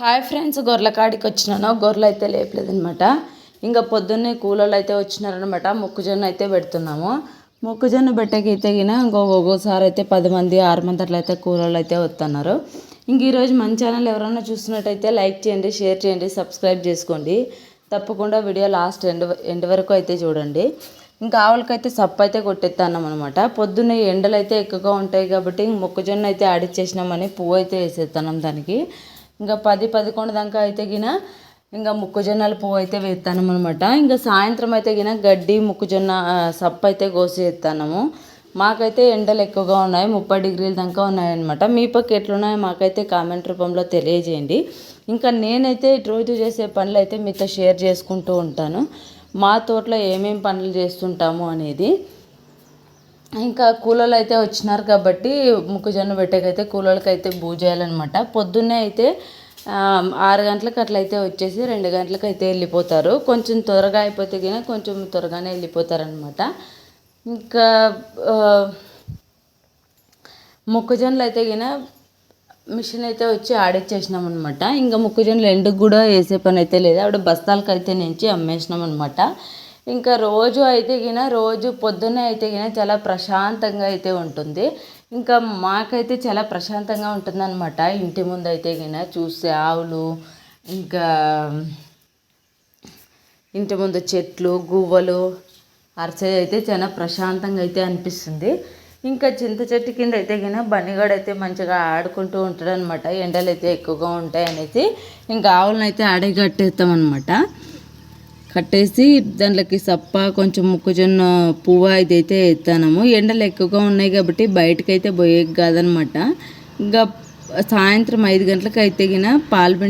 Hi friends గొర్రెల కాడికి వచ్చినాను. గొర్రెలు అయితే లేపలేదనమాట ఇంకా పొద్దున్నే కూలోళ్ళు అయితే వచ్చినారనమాట మొక్కజొన్న అయితే పెడుతున్నాము. మొక్కజొన్న పెట్టకైతే గిన ఇంకో ఒక్కోసారి అయితే పది మంది ఆరు మంది అట్లా అయితే కూలోళ్ళు అయితే వస్తున్నారు ఇంక ఈరోజు మన ఛానల్ ఎవరైనా చూస్తున్నట్టయితే లైక్ చేయండి షేర్ చేయండి సబ్స్క్రైబ్ చేసుకోండి. తప్పకుండా వీడియో లాస్ట్ ఎండ్ ఎండ్ వరకు అయితే చూడండి. ఇంకా ఆవులకైతే సప్పు అయితే కొట్టేస్తున్నాం అనమాట పొద్దున్న ఎండలు అయితే ఎక్కువగా ఉంటాయి కాబట్టి మొక్కజొన్న అయితే ఆడిచ్చేసినామని పువ్వు అయితే వేసేస్తున్నాం దానికి. ఇంకా పది పదకొండు దాకా అయితే గిన ఇంకా మొక్కజొన్నల పువ్వు అయితే వేస్తాను అనమాట ఇంకా సాయంత్రం అయితే గిన గడ్డి మొక్కజొన్న ఆ, సప్పు అయితే కోసి వేస్తాము మాకైతే ఎండలు ఎక్కువగా ఉన్నాయి ముప్పై డిగ్రీల దాకా ఉన్నాయన్నమాట మీ పక్క ఎట్లున్నాయో మాకైతే కామెంట్ రూపంలో తెలియజేయండి. ఇంకా నేనైతే రోజు చేసే పనులు అయితే మీతో షేర్ చేసుకుంటూ ఉంటాను. మా తోటలో ఏమేమి పనులు చేస్తుంటాము అనేది ఇంకా కూలోళ్ళు అయితే వచ్చినారు కాబట్టి మొక్కజొన్న పెట్టేకైతే కూలోళ్ళకి అయితే బూ చేయాలన్నమాట పొద్దున్నే అయితే ఆరు గంటలకు అట్లయితే వచ్చేసి రెండు గంటలకు అయితే వెళ్ళిపోతారు. కొంచెం త్వరగా అయిపోతే కానీ కొంచెం త్వరగానే వెళ్ళిపోతారనమాట ఇంకా మొక్కజొన్నలు అయితే గిన మిషన్ అయితే వచ్చి ఆడిచ్చేసినాం అనమాట ఇంకా మొక్కజొన్నలు ఎండుకు కూడా వేసే పని అయితే లేదు. ఆవిడ బస్తాలకు అయితే నుంచి అమ్మేసినాం అనమాట ఇంకా రోజు అయితే గిన రోజు పొద్దున్న అయితే గిన చాలా ప్రశాంతంగా అయితే ఉంటుంది. ఇంకా మాకైతే చాలా ప్రశాంతంగా ఉంటుంది అనమాట ఇంటి ముందు అయితే గిన చూస్తే ఆవులు ఇంకా ఇంటి ముందు చెట్లు గువ్వలు అరిసె అయితే చాలా ప్రశాంతంగా అయితే అనిపిస్తుంది. ఇంకా చింత చెట్టు కింద అయితే గిన బనిగాడు అయితే మంచిగా ఆడుకుంటూ ఉంటాడు అనమాట ఎండలు అయితే ఎక్కువగా ఉంటాయి అనేసి ఇంకా ఆవులను అయితే ఆడే కట్టేస్తాం అనమాట కట్టేసి దాంట్లోకి సప్ప కొంచెం మొక్కజొన్న పువ్వు అయితే అయితే ఎత్తాము ఎండలు ఎక్కువగా ఉన్నాయి కాబట్టి బయటకైతే అయితే పోయే కాదనమాట. ఇంకా సాయంత్రం ఐదు గంటలకు అయితే గిన పాలు పిండి